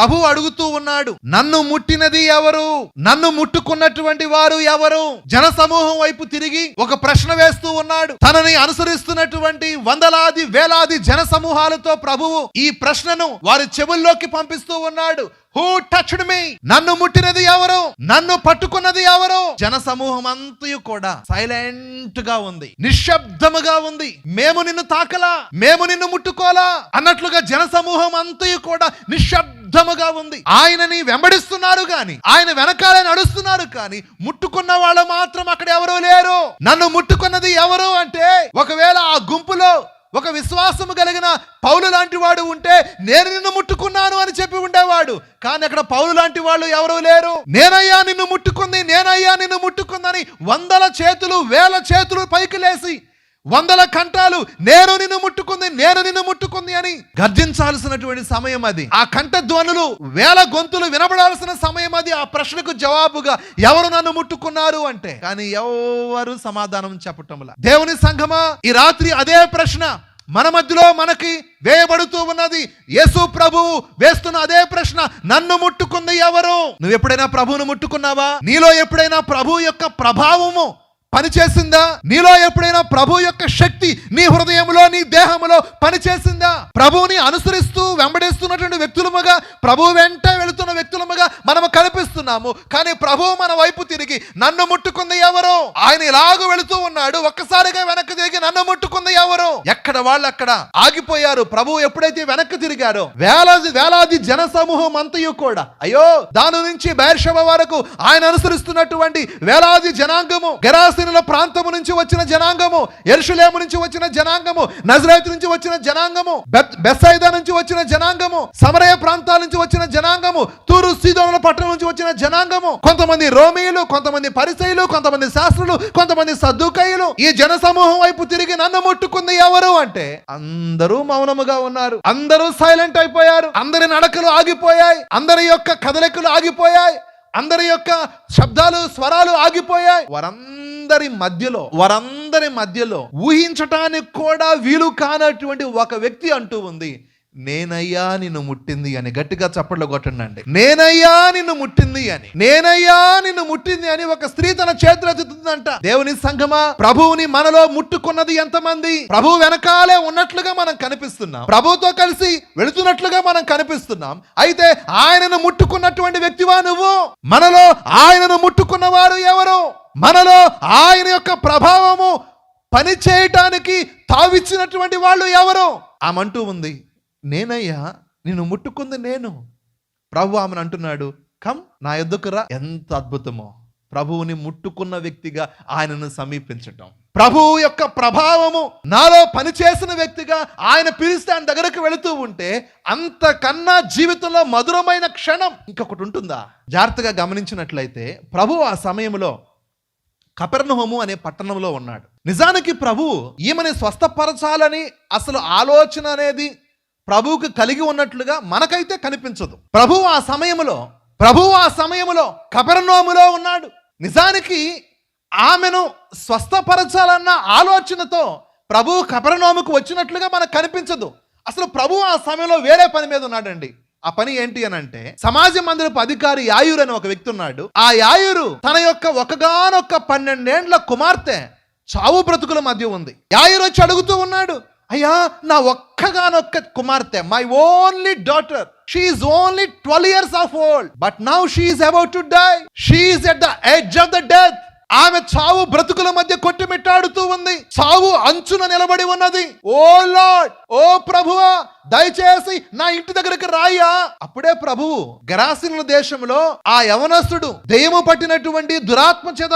ప్రభు అడుగుతూ ఉన్నాడు నన్ను ముట్టినది ఎవరు? నన్ను ముట్టుకున్నటువంటి వారు ఎవరు? జన సమూహం వైపు తిరిగి ఒక ప్రశ్న వేస్తూ ఉన్నాడు. తనని అనుసరిస్తున్నటువంటి వందలాది వేలాది జన సమూహాలతో ప్రభువు ఈ ప్రశ్నను వారి చెవుల్లోకి పంపిస్తూ ఉన్నాడు. హూ టచ్డ్ మీ నన్ను ముట్టినది ఎవరు? నన్ను పట్టుకున్నది ఎవరు? జన సమూహం అంతయు కూడా సైలెంట్గా ఉంది. నిశ్శబ్దముగా ఉంది. మేము నిన్ను తాకలా? మేము నిన్ను ముట్టుకోలా? అన్నట్లుగా జన సమూహం అంతయు కూడా నిశ్శబ్దముగా ఉంది. ఆయనని వెంబడిస్తున్నారు గాని ఆయన వెనకాలే నడుస్తున్నారు కానీ ముట్టుకున్న వాళ్ళు మాత్రం అక్కడ ఎవరు లేరు. నన్ను ముట్టుకున్నది ఎవరు అంటే ఒకవేళ ఒక విశ్వాసము కలిగిన పౌలు లాంటి వాడు ఉంటే నేను నిన్ను ముట్టుకున్నాను అని చెప్పి ఉండేవాడు. కానీ అక్కడ పౌలు లాంటి వాళ్ళు ఎవరు లేరు. నేనయ్యా నిన్ను ముట్టుకుంది నేనయ్యా నిన్ను ముట్టుకుందని వందల చేతులు వేల చేతులు పైకి లేసి వందల కంఠాలు నేను నిన్ను ముట్టుకుంది నేను నిన్ను ముట్టుకుంది అని గర్జించాల్సినటువంటి సమయం అది. ఆ కంఠ ధ్వనులు వేల గొంతులు వినబడాల్సిన సమయం అది. ఆ ప్రశ్నకు జవాబుగా ఎవరు నన్ను ముట్టుకున్నారు? అంటే కానీ ఎవరు సమాధానం చెప్పటంలా. దేవుని సంఘమా ఈ రాత్రి అదే ప్రశ్న. మన మధ్యలో మనకి వేయబడుతూ ఉన్నది. యేసు ప్రభువు వేస్తున్న అదే ప్రశ్న నన్ను ముట్టుకుంది ఎవరు? నువ్వు ఎప్పుడైనా ప్రభువును ముట్టుకున్నావా? నీలో ఎప్పుడైనా ప్రభు యొక్క ప్రభావము పనిచేసిందా? నీలో ఎప్పుడైనా ప్రభు యొక్క శక్తి నీ హృదయంలో నీ దేహంలో పనిచేసిందా? ప్రభువుని అనుసరిస్తూ వెంబడిస్తున్నటువంటి వ్యక్తులముగా ప్రభు వెంట వెళుతున్న వ్యక్తులముగా మనము కనిపిస్తున్నాము. కానీ ప్రభువు మన వైపు తిరిగి నన్ను ముట్టుకుంది ఎవరు? ఆయన ఇలాగ వెళుతూ ఉన్నాడు ఒక్కసారిగా వెనక్కి తిరిగి నన్ను ముట్టుకుంది ఎవరు? ఎక్కడ వాళ్ళు అక్కడ ఆగిపోయారు? ప్రభు ఎప్పుడైతే వెనక్కి తిరిగారో వేలాది వేలాది జన సమూహం అంతయు కూడా. అయ్యో దాని నుంచి బైర్షభ వరకు ఆయన అనుసరిస్తున్నటువంటి వేలాది జనాంగము గెరాసినుల ప్రాంతము నుంచి వచ్చిన జనాంగము ఎరుషులేము నుంచి వచ్చిన జనాంగము నజరైతు నుంచి వచ్చిన జనాంగము బెత్- నుంచి వచ్చిన జనాంగము సమరయ ప్రాంతాల నుంచి వచ్చిన జనాంగము తూరు సీదోనుల పట్టణం నుంచి వచ్చిన జనాంగము. కొంతమంది రోమీయులు కొంతమంది పరిసయులు కొంతమంది శాస్త్రులు కొంతమంది సద్దుకయులు ఈ జన సమూహం వైపు తిరిగి నన్ను ముట్టుకుంది ఎవరు అంటే అందరూ మౌనముగా ఉన్నారు. అందరూ సైలెంట్ అయిపోయారు. అందరి నడకలు ఆగిపోయాయి. అందరి యొక్క కదలికలు ఆగిపోయాయి. అందరి యొక్క శబ్దాలు స్వరాలు ఆగిపోయాయి. వారందరూ మధ్యలో వారందరి మధ్యలో ఊహించటానికి కూడా వీలు కానటువంటి ఒక వ్యక్తి అంటూ ఉంది. నేనయ్యా నిన్ను ముట్టింది అని గట్టిగా చప్పట్లు కొట్టండి నేనయ్యా నిన్ను ముట్టింది అని నేనయ్యా నిన్ను ముట్టింది అని ఒక స్త్రీ తన చేతులెత్తుతుందంట దేవుని సంఘమా ప్రభువుని మనలో ముట్టుకున్నది ఎంతమంది? ప్రభు వెనకాలే ఉన్నట్లుగా మనం కనిపిస్తున్నాం. ప్రభుతో కలిసి వెళుతున్నట్లుగా మనం కనిపిస్తున్నాం. అయితే ఆయనను ముట్టుకున్నటువంటి వ్యక్తివా నువ్వు? మనలో ఆయనను ముట్టుకున్నవారు ఎవరు? మనలో ఆయన యొక్క ప్రభావము పని చేయటానికి తావిచ్చినటువంటి వాళ్ళు ఎవరు? ఆమంటూ ఉంది. నేనయ్యా నిన్ను ముట్టుకుంది నేను. ప్రభు ఆమెను అంటున్నాడు కమ్ నా ఎద్దుకు రా. ఎంత అద్భుతమో. ప్రభువుని ముట్టుకున్న వ్యక్తిగా ఆయనను సమీపించటం. ప్రభువు యొక్క ప్రభావము నాలో పనిచేసిన వ్యక్తిగా ఆయన పిలిస్తే ఆయన దగ్గరకు వెళుతూ ఉంటే అంతకన్నా జీవితంలో మధురమైన క్షణం ఇంకొకటి ఉంటుందా? జాగ్రత్తగా గమనించినట్లయితే ప్రభు ఆ సమయంలో కపెర్ణహోము అనే పట్టణంలో ఉన్నాడు. నిజానికి ప్రభు ఈమెని స్వస్థపరచాలని అసలు ఆలోచన అనేది ప్రభువుకు కలిగి ఉన్నట్లుగా మనకైతే కనిపించదు. ప్రభు ఆ సమయంలో ప్రభు ఆ సమయంలో కపెరనోములో ఉన్నాడు. నిజానికి ఆమెను స్వస్థపరచాలన్న ఆలోచనతో ప్రభు కపెరనోముకు వచ్చినట్లుగా మనకు కనిపించదు. అసలు ప్రభు ఆ సమయంలో వేరే పని మీద ఉన్నాడండి. ఆ పని ఏంటి అని అంటే సమాజ మందిరపు అధికారి యాయూర్ అని ఒక వ్యక్తి ఉన్నాడు. ఆ యాయూరు తన యొక్క ఒకగానొక్క పన్నెండేండ్ల కుమార్తె చావు బ్రతుకుల మధ్య ఉంది. యాయూరు వచ్చి అడుగుతూ ఉన్నాడు అయ్యా నా ఒక్కగానొక్క కుమార్తె my only daughter she only twelve years of old but now she about to die she at the edge of the death ఆమె చావు బ్రతుకుల మధ్య కొట్టుమిట్టాడుతూ ఉంది. చావు అంచున నిలబడి ఉన్నది. ఓ లార్డ్ ఓ ప్రభువా దయచేసి నా ఇంటి దగ్గరికి రాయా అప్పుడే ప్రభువు గరాసినుల దేశంలో ఆ యవనస్తుడు దెయ్యము పట్టినటువంటి దురాత్మ చేత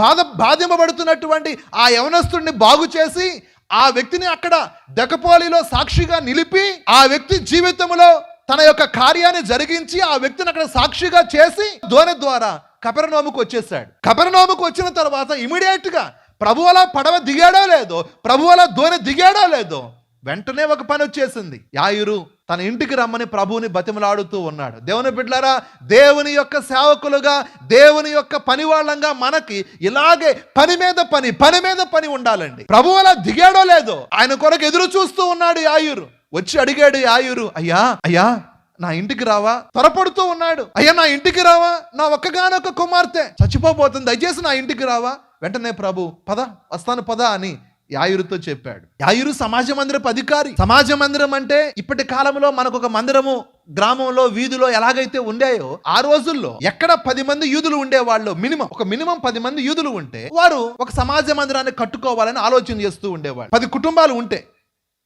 బాధ బాధింపబడుతున్నటువంటి ఆ యవనస్తుడిని బాగు చేసి ఆ వ్యక్తిని అక్కడ దెకపోలిలో సాక్షిగా నిలిపి ఆ వ్యక్తి జీవితంలో తన యొక్క కార్యాన్ని జరిగించి ఆ వ్యక్తిని అక్కడ సాక్షిగా చేసి ధోని ద్వారా కపెరనోముకు వచ్చేసాడు కపెరనోముకు వచ్చిన తర్వాత ఇమీడియట్గా ప్రభు అలా పడవ దిగాడో లేదో ప్రభు అలా ధోని దిగాడో లేదో వెంటనే ఒక పని వచ్చేసింది. యాయురు తన ఇంటికి రమ్మని ప్రభువుని బతిమలాడుతూ ఉన్నాడు. దేవుని బిడ్డలారా దేవుని యొక్క సేవకులుగా దేవుని యొక్క పని వాళ్ళంగా మనకి ఇలాగే పని మీద పని పని మీద పని ఉండాలండి. ప్రభు అలా దిగాడో లేదో ఆయన కొరకు ఎదురు చూస్తూ ఉన్నాడు ఆయురు. వచ్చి అడిగాడు ఆయురు అయ్యా అయ్యా నా ఇంటికి రావా? త్వరపడుతూ ఉన్నాడు అయ్యా నా ఇంటికి రావా? నా ఒక్కగానొక్క కుమార్తె చచ్చిపోబోతుంది దయచేసి నా ఇంటికి రావా? వెంటనే ప్రభు పద వస్తాను పద అని యాయురుతో చెప్పాడు. యాయురు సమాజ మందిరపు అధికారి. సమాజ మందిరం అంటే ఇప్పటి కాలంలో మనకు ఒక మందిరము గ్రామంలో వీధిలో ఎలాగైతే ఉండేయో ఆ రోజుల్లో ఎక్కడ పది మంది యూదులు ఉండేవాళ్ళు మినిమం. ఒక మినిమం పది మంది యూదులు ఉంటే వారు ఒక సమాజ మందిరాన్ని కట్టుకోవాలని ఆలోచన చేస్తూ ఉండేవాళ్ళు. పది కుటుంబాలు ఉంటే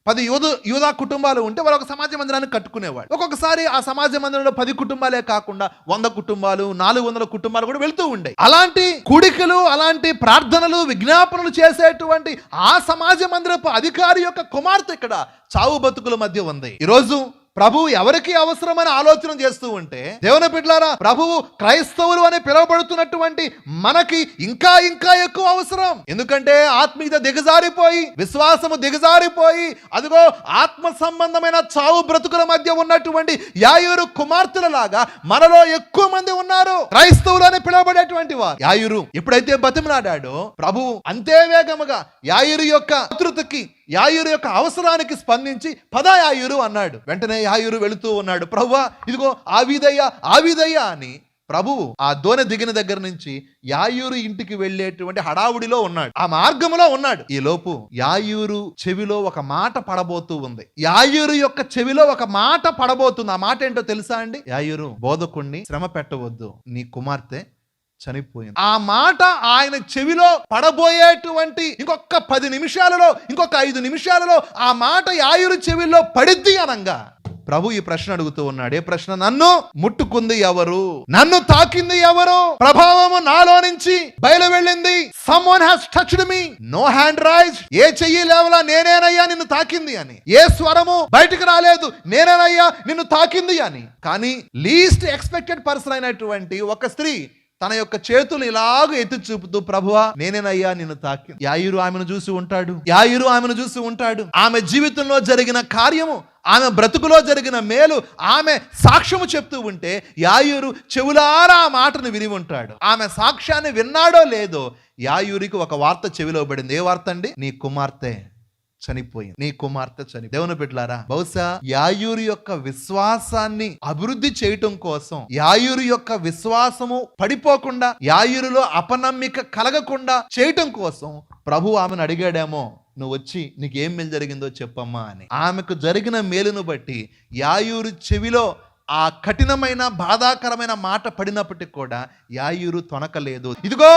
పది యూద యూదా కుటుంబాలు ఉంటే వాళ్ళు ఒక సమాజ మందిరాన్ని కట్టుకునేవాడు ఒక్కొక్కసారి ఆ సమాజ మందిరంలో పది కుటుంబాలే కాకుండా వంద కుటుంబాలు నాలుగు వందల కుటుంబాలు కూడా వెళ్తూ ఉండే అలాంటి కూడికలు అలాంటి ప్రార్థనలు విజ్ఞాపనలు చేసేటువంటి ఆ సమాజ మందిరపు అధికారి యొక్క కుమార్తె ఇక్కడ చావు బతుకుల మధ్య ఉంది. ఈరోజు ప్రభువు ఎవరికి అవసరమని ఆలోచన చేస్తూ ఉంటే దేవుని బిడ్డలారా ప్రభువు క్రైస్తవులు అని పిలువబడుతున్నటువంటి మనకి ఇంకా ఇంకా ఎక్కువ అవసరం. ఎందుకంటే ఆత్మీయత దిగజారిపోయి విశ్వాసము దిగజారిపోయి అదిగో ఆత్మ సంబంధమైన చావు బ్రతుకుల మధ్య ఉన్నటువంటి యాయూరు కుమార్తెల లాగా మనలో ఎక్కువ మంది ఉన్నారు. క్రైస్తవులు అని పిలువబడేటువంటి వారు. యాయురు ఎప్పుడైతే బతిమలాడాడో ప్రభువు అంతే వేగముగా యాయురు యొక్క శత్రుతకి యాయురు యొక్క అవసరానికి స్పందించి పద యాయురు అన్నాడు. వెంటనే యాయురు వెళుతూ ఉన్నాడు. ప్రభువా ఇదిగో ఆవిదయ్యా ఆవిదయ్యా అని ప్రభువు ఆ దోనె దిగిన దగ్గర నుంచి యాయూరు ఇంటికి వెళ్ళేటువంటి హడావుడిలో ఉన్నాడు. ఆ మార్గంలో ఉన్నాడు. ఈ లోపు యాయూరు చెవిలో ఒక మాట పడబోతూ ఉంది. యాయూరు యొక్క చెవిలో ఒక మాట పడబోతుంది. ఆ మాట ఏంటో తెలుసా అండి? యాయూరు బోధకుణ్ణి శ్రమ పెట్టవద్దు. నీ కుమార్తె చనిపోయింది. ఆ మాట ఆయన చెవిలో పడబోయేటువంటి ఇంకొక పది నిమిషాలలో ఇంకొక ఐదు నిమిషాలలో ఆ మాట యాయురు చెవిలో పడిద్ది అనంగా. ప్రభు ఈ ప్రశ్న అడుగుతూ ఉన్నాడు. ఏ ప్రశ్న? నన్ను ముట్టుకుంది ఎవరు? నన్ను తాకింది ఎవరు? ప్రభావము నాలో నుంచి బయలు వెళ్ళింది someone has touched me no hand raise ఏ చెయ్యి లేవలా నేనేనయ్యా నిన్ను తాకింది అని. ఏ స్వరము బయటకు రాలేదు. నేనేనయ్యా నిన్ను తాకింది అని. కానీ లీస్ట్ ఎక్స్పెక్టెడ్ పర్సన్ అయినటువంటి ఒక స్త్రీ తన యొక్క చేతులు ఇలాగ ఎత్తి చూపుతూ ప్రభువా నేనేనయ్యా నిన్ను తాకి యాయురు ఆమెను చూసి ఉంటాడు. యాయురు ఆమెను చూసి ఉంటాడు. ఆమె జీవితంలో జరిగిన కార్యము ఆమె బ్రతుకులో జరిగిన మేలు ఆమె సాక్ష్యము చెప్తూ ఉంటే యాయూరు చెవులారా ఆ మాటను విని ఉంటాడు. ఆమె సాక్ష్యాన్ని విన్నాడో లేదో యాయూరికి ఒక వార్త చెవిలో పడింది. ఏ వార్త అండి? నీ కుమార్తె. చనిపోయింది. నీ కుమార్తె చని దేవుని బిడ్డలారా బహుశా యాయూరు యొక్క విశ్వాసాన్ని అభివృద్ధి చేయటం కోసం యాయూరు యొక్క విశ్వాసము పడిపోకుండా యాయూరులో అపనమ్మిక కలగకుండా చేయటం కోసం ప్రభు ఆమెను అడిగాడేమో నువ్వు వచ్చి నీకేం మేలు జరిగిందో చెప్పమ్మా అని. ఆమెకు జరిగిన మేలును బట్టి యాయూరు చెవిలో ఆ కఠినమైన బాధాకరమైన మాట పడినప్పటికి కూడా యాయూరు తొనకలేదు. ఇదిగో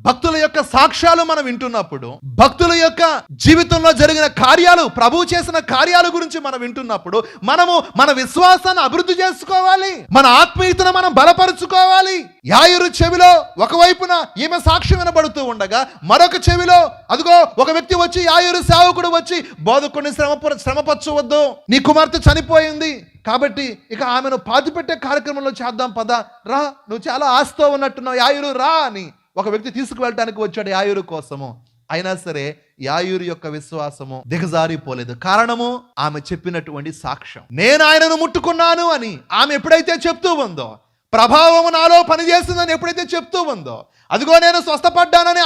భక్తుల యొక్క సాక్ష్యాలు మనం వింటున్నప్పుడు భక్తుల యొక్క జీవితంలో జరిగిన కార్యాలు ప్రభు చేసిన కార్యాల గురించి మనం వింటున్నప్పుడు మనము మన విశ్వాసాన్ని అభివృద్ధి చేసుకోవాలి మన ఆత్మీయతను మనం బలపరుచుకోవాలి. యాయురు చెవిలో ఒకవైపున ఈమె సాక్ష్యం వినబడుతూ ఉండగా మరొక చెవిలో అదిగో ఒక వ్యక్తి వచ్చి యాయురు సేవకుడు వచ్చి బోధకుడిని శ్రమ శ్రమపరచవద్దు నీ కుమార్తె చనిపోయింది కాబట్టి ఇక ఆమెను పాతిపెట్టే కార్యక్రమంలో చేద్దాం పద రా నువ్వు చాలా ఆస్తో ఉన్నట్టున్నావు యాయురు రా అని ఒక వ్యక్తి తీసుకువెళ్ళటానికి వచ్చాడు యాయూరు కోసము. అయినా సరే యాయూరు యొక్క విశ్వాసము దిగజారిపోలేదు. కారణము ఆమె చెప్పినటువంటి సాక్ష్యం. నేను ఆయనను ముట్టుకున్నాను అని ఆమె ఎప్పుడైతే చెప్తూ ఉందో ప్రభావము నాలో పనిచేస్తుందని ఎప్పుడైతే చెప్తూ ఉందో అదిగో నేను స్వస్థపడ్డానని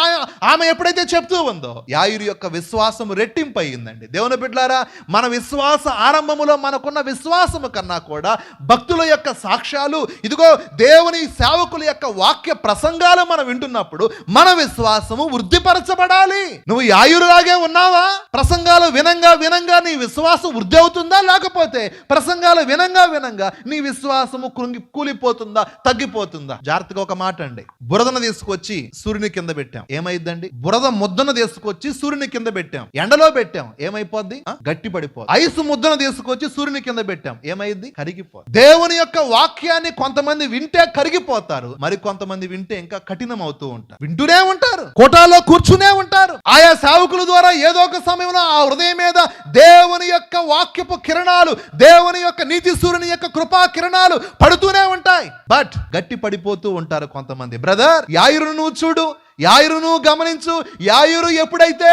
ఆమె ఎప్పుడైతే చెప్తూ ఉందో యాయురు యొక్క విశ్వాసము రెట్టింపు అయ్యిందండి. దేవుని బిడ్లారా మన విశ్వాస ఆరంభములో మనకున్న విశ్వాసము కన్నా కూడా భక్తుల యొక్క సాక్ష్యాలు ఇదిగో దేవుని సేవకుల యొక్క వాక్య ప్రసంగాలు మనం వింటున్నప్పుడు మన విశ్వాసము వృద్ధిపరచబడాలి. నువ్వు యాయురులాగే ఉన్నావా? ప్రసంగాలు వినంగా వినంగా నీ విశ్వాసం వృద్ధి అవుతుందా? లేకపోతే ప్రసంగాలు వినంగా వినంగా నీ విశ్వాసము కృంగి కూలిపోతుందా? తగ్గిపోతుందా? జాగ్రత్తగా ఒక మాట అండి. బురదను తీసుకొచ్చి సూర్యుని కింద పెట్టాం. ఏమైందండి బురద ముద్దను తీసుకొచ్చి సూర్యుని కింద పెట్టాం. ఎండలో పెట్టాం. ఏమైపోద్ది? గట్టి పడిపోద్ది ఐసు ముద్దను తీసుకొచ్చి సూర్యుని కింద పెట్టాం. ఏమైంది కరిగిపోద్ది. దేవుని యొక్క వాక్యాన్ని కొంతమంది వింటే కరిగిపోతారు. మరి కొంతమంది వింటే ఇంకా కఠినం అవుతూ ఉంటారు. వింటూనే ఉంటారు. కోటాలో కూర్చునే ఉంటారు. ఆయా సేవకుల ద్వారా ఏదో ఒక సమయంలో ఆ హృదయం మీద దేవుని యొక్క వాక్యపు కిరణాలు దేవుని యొక్క నీతి సూర్యుని యొక్క కృపా కిరణాలు పడుతూనే ఉంటాయి. బట్ గట్టి పడిపోతూ ఉంటారు కొంతమంది. బ్రదర్ యాయురును నువ్వు చూడు యాయురును గమనించు యాయురు ఎప్పుడైతే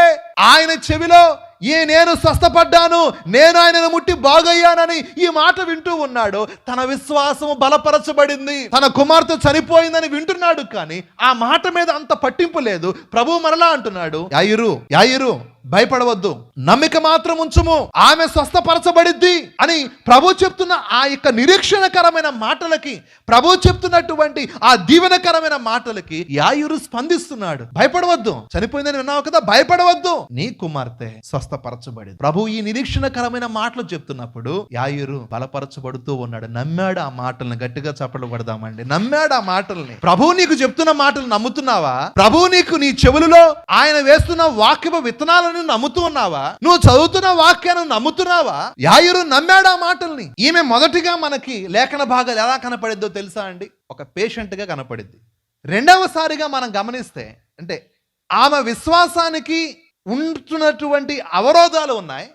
ఆయన చెవిలో ఈ నేను స్వస్థపడ్డాను నేను ఆయనను ముట్టి బాగయ్యానని ఈ మాట వింటూ ఉన్నాడు తన విశ్వాసం బలపరచబడింది. తన కుమార్తె చనిపోయిందని వింటున్నాడు కానీ ఆ మాట మీద అంత పట్టింపు లేదు. ప్రభు మరలా అంటున్నాడు యాయురు యాయురు భయపడవద్దు. నమ్మిక మాత్రం ఉంచుము. ఆమె స్వస్థపరచబడిద్ది అని ప్రభు చెప్తున్న ఆ యొక్క నిరీక్షణకరమైన మాటలకి ప్రభు చెప్తున్నటువంటి ఆ దీవెనకరమైన మాటలకి యాయురు స్పందిస్తున్నాడు. భయపడవద్దు. చనిపోయిందని విన్నావు కదా భయపడవద్దు. నీ కుమార్తె స్వస్థపరచబడింది. ప్రభు ఈ నిరీక్షణకరమైన మాటలు చెప్తున్నప్పుడు యాయురు బలపరచబడుతూ ఉన్నాడు. నమ్మాడు ఆ మాటల్ని గట్టిగా చప్పట్లు పడదామండి నమ్మాడు ఆ మాటల్ని. ప్రభు నీకు చెప్తున్న మాటలు నమ్ముతున్నావా? ప్రభు నీకు నీ చెవులలో ఆయన వేస్తున్న వాక్యపు విత్తనాలను నమ్ముతూ నమ్ముతున్నావా నువ్వు చదువుతున్న వాక్యాన్ని నమ్ముతున్నావా? యాయురు నమ్మాడు ఆ మాటల్ని? ఈమె మొదటిగా మనకి లేఖన భాగాలు ఎలా కనపడిద్దో తెలుసా అండి? ఒక పేషెంట్గా కనపడిద్ది. రెండవసారిగా మనం గమనిస్తే అంటే ఆమె విశ్వాసానికి ఉంటున్నటువంటి అవరోధాలు ఉన్నాయి.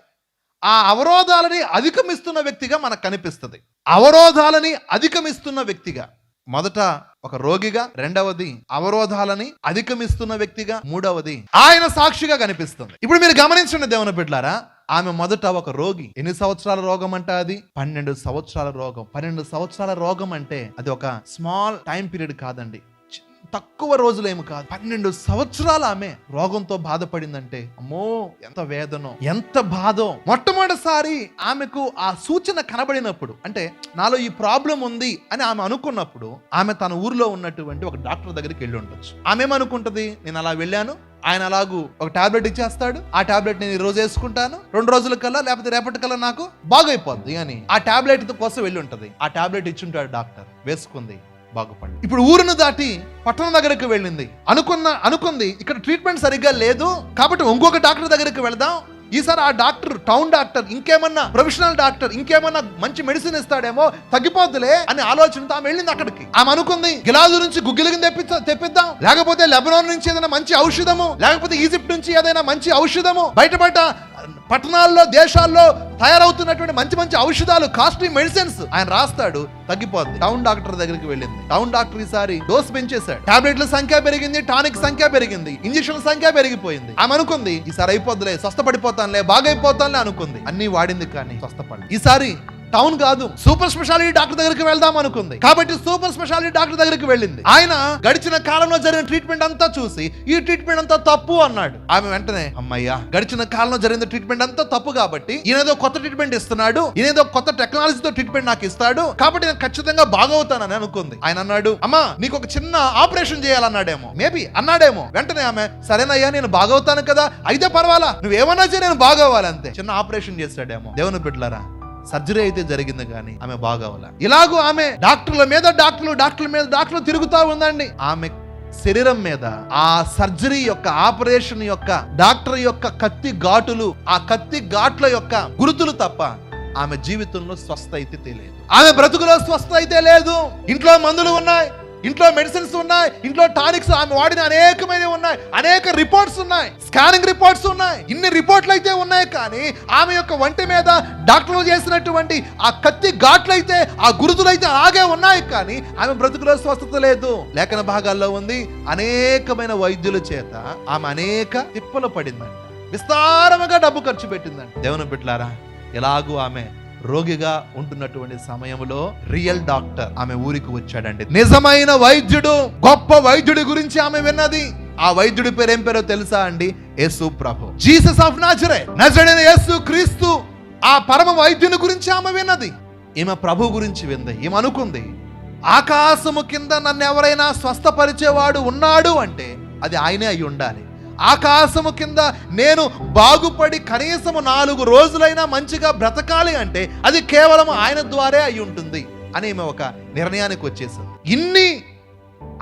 ఆ అవరోధాలని అధిగమిస్తున్న వ్యక్తిగా మనకు కనిపిస్తుంది. అవరోధాలని అధిగమిస్తున్న వ్యక్తిగా. మొదట ఒక రోగిగా రెండవది అవరోధాలని అధిగమిస్తున్న వ్యక్తిగా మూడవది ఆయన సాక్షిగా కనిపిస్తుంది. ఇప్పుడు మీరు గమనించండి దేవుని బిడ్లారా ఆమె మొదట ఒక రోగి. ఎన్ని సంవత్సరాల రోగం అంట అది? పన్నెండు సంవత్సరాల రోగం. పన్నెండు సంవత్సరాల రోగం అంటే అది ఒక స్మాల్ టైం పీరియడ్ కాదండి. తక్కువ రోజులేమి కాదు. పన్నెండు సంవత్సరాలు ఆమె రోగంతో బాధపడిందంటే అమ్మో ఎంత వేదనో ఎంత బాధో. మొట్టమొదటిసారి ఆమెకు ఆ సూచన కనబడినప్పుడు అంటే నాలో ఈ ప్రాబ్లం ఉంది అని ఆమె అనుకున్నప్పుడు ఆమె తన ఊర్లో ఉన్నటువంటి ఒక డాక్టర్ దగ్గరికి వెళ్ళి ఉండొచ్చు. ఆమె ఏమనుకుంటది? నేను అలా వెళ్ళాను ఆయన అలాగూ ఒక టాబ్లెట్ ఇచ్చేస్తాడు ఆ టాబ్లెట్ నేను ఈ రోజు వేసుకుంటాను రెండు రోజుల కల్లా లేకపోతే రేపటి కల్లా నాకు బాగైపోద్ది అని ఆ టాబ్లెట్ కోసం వెళ్ళి ఉంటది. ఆ టాబ్లెట్ ఇచ్చుంటాడు డాక్టర్ వేసుకుంది. బాగుపడింది. ఇప్పుడు ఊరును దాటి పట్టణం దగ్గరకు వెళ్ళింది. అనుకున్న అనుకుంది ఇక్కడ ట్రీట్మెంట్ సరిగ్గా లేదు కాబట్టి ఇంకొక డాక్టర్ దగ్గరికి వెళదాం. ఈసారి ఆ డాక్టర్ టౌన్ డాక్టర్ ఇంకేమన్నా ప్రొఫెషనల్ డాక్టర్ ఇంకేమన్నా మంచి మెడిసిన్ ఇస్తాడేమో తగ్గిపోద్దులే అని ఆలోచనతో ఆమె వెళ్ళింది అక్కడికి. ఆమె అనుకుంది గిలాదు నుంచి గుగ్గిలికి తెప్పించ తెప్పిద్దాం. లేకపోతే లెబనాన్ నుంచి ఏదైనా మంచి ఔషధము లేకపోతే ఈజిప్ట్ నుంచి ఏదైనా మంచి ఔషధము బయటపడ్డ పట్టణాల్లో దేశాల్లో తయారవుతున్నటువంటి మంచి మంచి ఔషధాలు కాస్ట్లీ మెడిసిన్స్ ఆయన రాస్తాడు తగ్గిపోద్ది. టౌన్ డాక్టర్ దగ్గరికి వెళ్ళింది. టౌన్ డాక్టర్ ఈసారి డోస్ పెంచేశాడు. టాబ్లెట్ల సంఖ్య పెరిగింది టానిక్ సంఖ్య పెరిగింది ఇంజక్షన్ సంఖ్య పెరిగిపోయింది. ఆమె అనుకుంది ఈసారి అయిపోద్దులే స్వస్థపడిపోతానులే బాగైపోతానులే అనుకుంది. అన్ని వాడింది కానీ స్వస్థపడి ఈసారి టౌన్ కాదు సూపర్ స్పెషాలిటీ డాక్టర్ దగ్గరికి వెళ్దాం అనుకుంది. కాబట్టి సూపర్ స్పెషాలిటీ డాక్టర్ దగ్గరికి వెళ్ళింది. ఆయన గడిచిన కాలంలో జరిగిన ట్రీట్మెంట్ అంతా చూసి ఈ ట్రీట్మెంట్ అంతా తప్పు అన్నాడు. ఆమె వెంటనే అమ్మయ్యా గడిచిన కాలంలో జరిగిన ట్రీట్మెంట్ అంతా తప్పు కాబట్టి ఈయనేదో కొత్త ట్రీట్మెంట్ ఇస్తున్నాడు ఈయనేదో కొత్త టెక్నాలజీతో ట్రీట్మెంట్ నాకు ఇస్తాడు కాబట్టి నేను ఖచ్చితంగా బాగవుతానని అనుకుంది. ఆయన అన్నాడు అమ్మా నీకు ఒక చిన్న ఆపరేషన్ చేయాలన్నాడేమో మేబీ అన్నాడేమో. వెంటనే ఆమె సరేనయ్యా నేను బాగవుతాను కదా అయితే పర్వాలా నువ్వేమన్నా చేయి నేను బాగోవాలి అంతే చిన్న ఆపరేషన్ చేస్తాడేమో. దేవుని బిడ్డలారా సర్జరీ అయితే జరిగింది కానీ ఆమె బాగవల. ఇలాగూ ఆమె డాక్టర్ల మీద డాక్టర్లు డాక్టర్ల మీద డాక్టర్లు తిరుగుతా ఉందండి. ఆమె శరీరం మీద ఆ సర్జరీ యొక్క ఆపరేషన్ యొక్క డాక్టర్ యొక్క కత్తి ఘాటులు ఆ కత్తి ఘాట్ల యొక్క గుర్తులు తప్ప ఆమె జీవితంలో స్వస్థ అయితే తెలియదు. ఆమె బ్రతుకులో స్వస్థ అయితే లేదు. ఇంట్లో మందులు ఉన్నాయి. ఇంట్లో మెడిసిన్స్ ఉన్నాయి ఇంట్లో టానిక్స్ ఆమె వాడిన అనేకమైనవి ఉన్నాయి అనేక రిపోర్ట్స్ ఉన్నాయి స్కానింగ్ రిపోర్ట్స్ ఉన్నాయి ఇన్ని రిపోర్ట్లు అయితే ఉన్నాయి కానీ ఆమె యొక్క వంటి మీద డాక్టర్లు చేసినటువంటి ఆ కత్తి ఘాట్లు అయితే ఆ గురుతులు అయితే అలాగే ఉన్నాయి కానీ ఆమె బ్రతుకులో స్వస్థత లేదు. లేఖన భాగాల్లో ఉంది అనేకమైన వైద్యుల చేత ఆమె అనేక తిప్పలు పడిందంట. విస్తారముగా డబ్బు ఖర్చు పెట్టిందంట. దేవుని బిడ్డలారా ఎలాగూ ఆమె రోగిగా ఉంటున్నటువంటి సమయంలో రియల్ డాక్టర్ ఆమె ఊరికి వచ్చాడండి. నిజమైన వైద్యుడు గొప్ప వైద్యుడి గురించి ఆమె విన్నది. ఆ వైద్యుడి పేరు ఏం పేరో తెలుసా అండి? యేసు ప్రభు. జీసస్ ఆఫ్ నాజరే నజరైన యేసు క్రీస్తు ఆ పరమ వైద్యుని గురించి ఆమె విన్నది. ఈమె ప్రభు గురించి వింది ఈమె అనుకుంది ఆకాశము కింద నన్ను ఎవరైనా స్వస్థపరిచేవాడు ఉన్నాడు అంటే అది ఆయనే అయి ఉండాలి. ఆకాశము కింద నేను బాగుపడి కనీసము నాలుగు రోజులైనా మంచిగా బ్రతకాలి అంటే అది కేవలం ఆయన ద్వారే అయి ఉంటుంది అని ఒక నిర్ణయానికి వచ్చేసింది. ఇన్ని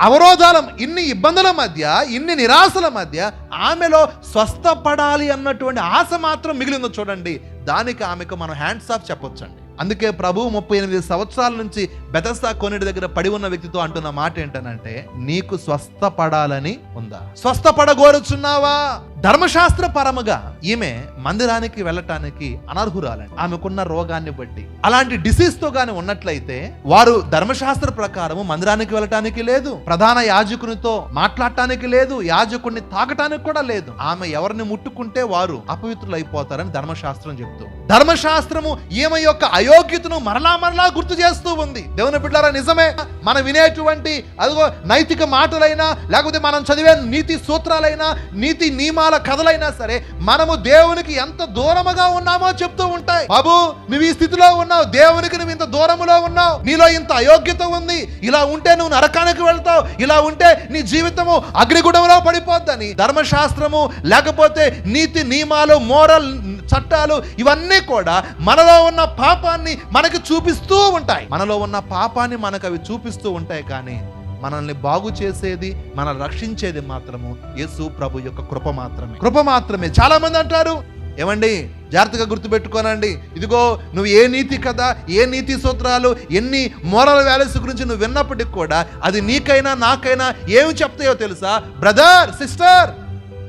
అవరోధాల ఇన్ని ఇబ్బందుల మధ్య ఇన్ని నిరాశల మధ్య ఆమెలో స్వస్థపడాలి అన్నటువంటి ఆశ మాత్రం మిగిలిందో చూడండి. దానికి ఆమెకు మనం హ్యాండ్స్ ఆఫ్ చెప్పొచ్చండి. అందుకే ప్రభు ముప్పై ఎనిమిది సంవత్సరాల నుంచి బెదస్తా కొన్నిటి దగ్గర పడి ఉన్న వ్యక్తితో అంటున్న మాట ఏంటనంటే నీకు స్వస్థపడాలని ఉందా? స్వస్థపడగోరుచున్నావా? ధర్మశాస్త్ర పరముగా ఈమె మందిరానికి వెళ్ళటానికి అనర్హురాలండి. ఆమెకున్న రోగాన్ని బట్టి. అలాంటి డిసీజ్తో గాని ఉన్నట్లయితే వారు ధర్మశాస్త్ర ప్రకారము మందిరానికి వెళ్ళటానికి లేదు ప్రధాన యాజకునితో మాట్లాడటానికి లేదు యాజకుడిని తాకటానికి కూడా లేదు. ఆమె ఎవరిని ముట్టుకుంటే వారు అపవిత్రులైపోతారని ధర్మశాస్త్రం చెప్తూ ధర్మశాస్త్రము ఈమె యొక్క అయోగ్యతను మరలా మరలా గుర్తు చేస్తూ ఉంది. దేవుని బిడ్డారా నిజమే. మనం వినేటువంటి అదిగో నైతిక మాటలైనా లేకపోతే మనం చదివే నీతి సూత్రాలైనా నీతి నియమాల కథలైనా సరే మనము దేవునికి ఎంత దూరముగా ఉన్నామో చెప్తూ ఉంటాయి. బాబు నువ్వు ఈ స్థితిలో ఉన్నావు. దేవునికి నువ్వు ఇంత దూరములో ఉన్నావు. నీలో ఇంత అయోగ్యత ఉంది. ఇలా ఉంటే నువ్వు నరకానికి వెళ్తావు. ఇలా ఉంటే నీ జీవితము అగ్నిగుణంలో పడిపోద్దని ధర్మశాస్త్రము లేకపోతే నీతి నియమాలు మోరల్ చట్టాలు ఇవన్నీ కూడా మనలో ఉన్న పాపాన్ని మనకి చూపిస్తూ ఉంటాయి. మనలో ఉన్న పాపాన్ని మనకు అవి చూపిస్తూ ఉంటాయి కానీ మనల్ని బాగు చేసేది మన రక్షించేది మాత్రము యేసు ప్రభు యొక్క కృప మాత్రమే. కృప మాత్రమే. చాలా మంది అంటారు ఏమండి జాగ్రత్తగా గుర్తుపెట్టుకోనండి. ఇదిగో నువ్వు ఏ నీతి కదా ఏ నీతి సూత్రాలు ఎన్ని మోరల్ వాల్యూస్ గురించి నువ్వు విన్నప్పటికి కూడా అది నీకైనా నాకైనా ఏమి చెప్తాయో తెలుసా? Brother sister!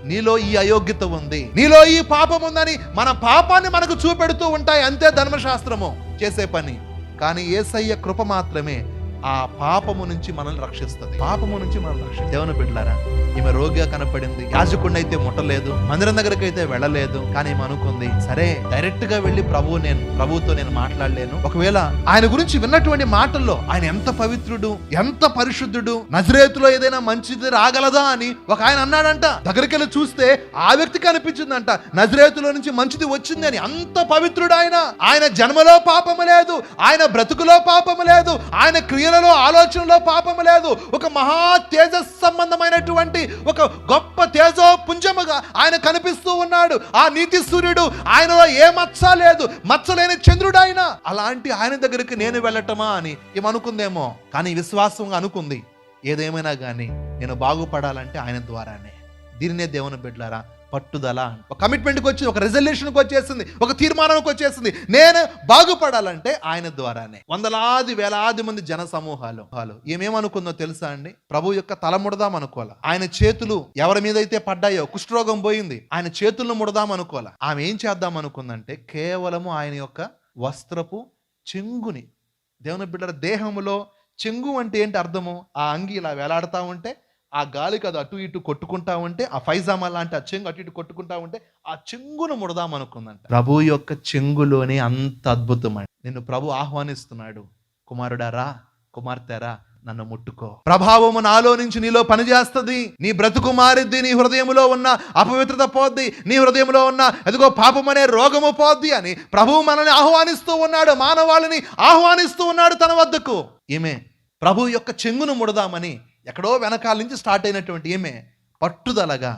నీలో ఈ అయోగ్యత ఉంది. నీలో ఈ పాపం ఉందని మన పాపాన్ని మనకు చూపెడుతూ ఉంటాయి. అంతే ధర్మశాస్త్రము చేసే పని. కానీ ఏసయ్య కృప మాత్రమే. ఆ పాపము నుంచి మనల్ని రక్షిస్తుంది. పాపము నుంచి మనల్ని రక్షిస్తుంది. దేవుని బిడ్డలారా ఈమె రోగిగా కనపడింది. యాజకుడిని అయితే ముట్టలేదు. మందిరం దగ్గరికి అయితే వెళ్ళలేదు. కానీ ఈమె అనుకుంది సరే డైరెక్ట్గా వెళ్ళి ప్రభువు నేను ప్రభుతో నేను మాట్లాడలేను. ఒకవేళ ఆయన గురించి విన్నటువంటి మాటల్లో ఆయన ఎంత పవిత్రుడు ఎంత పరిశుద్ధుడు నజరేతులో ఏదైనా మంచిది రాగలదా అని ఒక ఆయన అన్నాడంట. దగ్గరికి వెళ్ళి చూస్తే ఆ వ్యక్తికి అనిపించిందంట నజరేతులో నుంచి మంచిది వచ్చింది అని. అంత పవిత్రుడు ఆయన. ఆయన జన్మలో పాపము లేదు. ఆయన బ్రతుకులో పాపము లేదు. ఆయన క్రియలలో ఆలోచనలో పాపము లేదు. ఒక మహా తేజస్ సంబంధమైనటువంటి ఒక గొప్ప తేజో పుంజముగా ఆయన కనిపిస్తూ ఉన్నాడు. ఆ నీతి సూర్యుడు ఆయనలో ఏ మచ్చ లేదు. మచ్చలేని చంద్రుడు ఆయన అలాంటి ఆయన దగ్గరికి నేను వెళ్ళటమా అని ఏమనుకుందేమో. కానీ విశ్వాసంగా అనుకుంది. ఏదేమైనా కానీ నేను బాగుపడాలంటే ఆయన ద్వారానే. దీనినే దేవుని బిడ్డలారా పట్టుదల ఒక కమిట్మెంట్కి వచ్చి ఒక రెజల్యూషన్కి వచ్చేసింది ఒక తీర్మానానికి వచ్చేసింది. నేను బాగుపడాలంటే ఆయన ద్వారానే. వందలాది వేలాది మంది జన సమూహాలు వాళ్ళు ఏమేమనుకుందో తెలుసా అండి? ప్రభు యొక్క తల ముడదాం అనుకోవాలి? ఆయన చేతులు ఎవరి మీద అయితే పడ్డాయో కుష్ఠరోగం పోయింది ఆయన చేతులను ముడదాం అనుకోవాలి? ఆమె ఏం చేద్దాం అనుకుందంటే కేవలము ఆయన యొక్క వస్త్రపు చెంగుని. దేవుని బిడ్డల దేహములో చెంగు అంటే ఏంటి అర్థము? ఆ అంగి ఇలా వేలాడుతూ ఉంటే ఆ గాలికి అది అటు ఇటు కొట్టుకుంటా ఉంటే ఆ ఫైజామా లాంటి ఆ చెంగు అటు ఇటు కొట్టుకుంటా ఉంటే ఆ చెంగును ముడదాం అనుకుందంట. ప్రభు యొక్క చెంగులోనే అంత అద్భుతమండి నిన్ను ప్రభు ఆహ్వానిస్తున్నాడు. కుమారుడారా కుమార్తెరా నన్ను ముట్టుకో. ప్రభావము నాలో నుంచి నీలో పనిచేస్తుంది. నీ బ్రతుకు మారిద్ది నీ హృదయంలో ఉన్న అపవిత్రత పోద్ది నీ హృదయంలో ఉన్న ఎదుగో పాపం అనే రోగము పోద్ది అని ప్రభువు మనల్ని ఆహ్వానిస్తూ ఉన్నాడు మానవాళిని ఆహ్వానిస్తూ ఉన్నాడు తన వద్దకు. ఈమె ప్రభు యొక్క చెంగును ముడదామని ఎక్కడో వెనకాల నుంచి స్టార్ట్ అయినటువంటి ఏమే పట్టుదలగా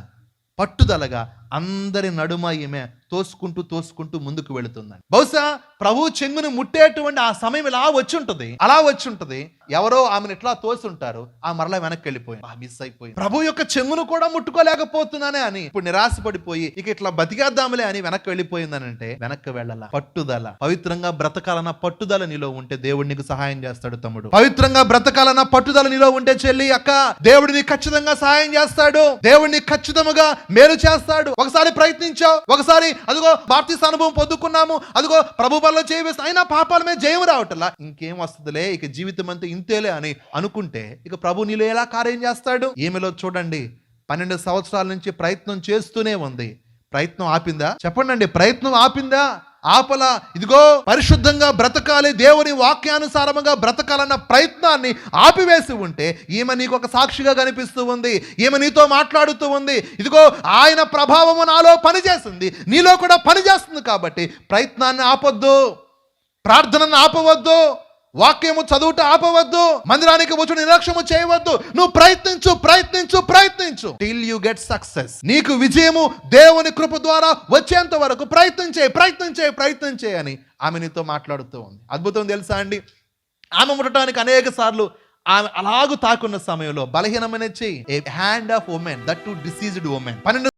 పట్టుదలగా అందరి నడుమ ఈమె తోసుకుంటూ తోసుకుంటూ ముందుకు వెళుతుందండి. బహుశా ప్రభు చెంగును ముట్టేటువంటి ఆ సమయం ఇలా వచ్చి ఉంటుంది అలా వచ్చి ఉంటుంది ఎవరో ఆమెను ఇట్లా తోసుంటారు ఆ మరలా వెనక్కి వెళ్ళిపోయింది. ఆ మిస్ అయిపోయింది. ప్రభు యొక్క చెంగును కూడా ముట్టుకోలేకపోతున్నానే అని ఇప్పుడు నిరాశపడిపోయి ఇక ఇట్లా బతికేద్దాంలే అని వెనక్కి వెళ్ళిపోయిందని అంటే వెనక్కి వెళ్ళాల? పట్టుదల. పవిత్రంగా బ్రతకాలన్న పట్టుదల నీలో ఉంటే దేవుడు నీకు సహాయం చేస్తాడు తమ్ముడు. పవిత్రంగా బ్రతకాలన్న పట్టుదల నీలో ఉంటే చెల్లి అక్క దేవుడు నీకు ఖచ్చితంగా సహాయం చేస్తాడు. దేవుడు నీకు ఖచ్చితంగా మేలు చేస్తాడు. ఒకసారి ప్రయత్నించావు ఒకసారి అదిగో బాప్తీస్ అనుభవం పొందుకున్నాము అదిగో ప్రభు వల్ల చేయవేసి అయినా పాపాల మీద జయం రావట్లా? ఇంకేం వస్తుందిలే ఇక జీవితం అంతా ఇంతేలే అని అనుకుంటే ఇక ప్రభు నీలో ఎలా కార్యం చేస్తాడు? ఏమిలో చూడండి పన్నెండు సంవత్సరాల నుంచి ప్రయత్నం చేస్తూనే ఉంది. ప్రయత్నం ఆపిందా? చెప్పండి ప్రయత్నం ఆపిందా? ఆపల. ఇదిగో పరిశుద్ధంగా బ్రతకాలి దేవుని వాక్యానుసారముగా బ్రతకాలన్న ప్రయత్నాన్ని ఆపివేసి ఉంటే ఈమె నీకు ఒక సాక్షిగా కనిపిస్తూ ఉంది. ఈమె నీతో మాట్లాడుతూ ఉంది. ఇదిగో ఆయన ప్రభావము నాలో పనిచేస్తుంది నీలో కూడా పనిచేస్తుంది కాబట్టి ప్రయత్నాన్ని ఆపొద్దు. ప్రార్థనను ఆపవద్దు. వాక్యము చదువుట ఆపవద్దు మందిరానికి వచ్చి నిర్లక్ష్యము చేయవద్దు. నువ్వు ప్రయత్నించు ప్రయత్నించు ప్రయత్నించు. టిల్ యు గెట్ సక్సెస్ నీకు విజయము దేవుని కృప ద్వారా వచ్చేంత వరకు ప్రయత్నం చేయి ప్రయత్నం చేయి ప్రయత్నం చేయని ఆమె నీతో మాట్లాడుతూ ఉంది. అద్భుతం తెలుసా అండి? ఆమె ఉండటానికి అనేక సార్లు ఆమె అలాగు తాకున్న సమయంలో బలహీనమైన చెయ్యి. A hand of women that to diseased women పన్నెండు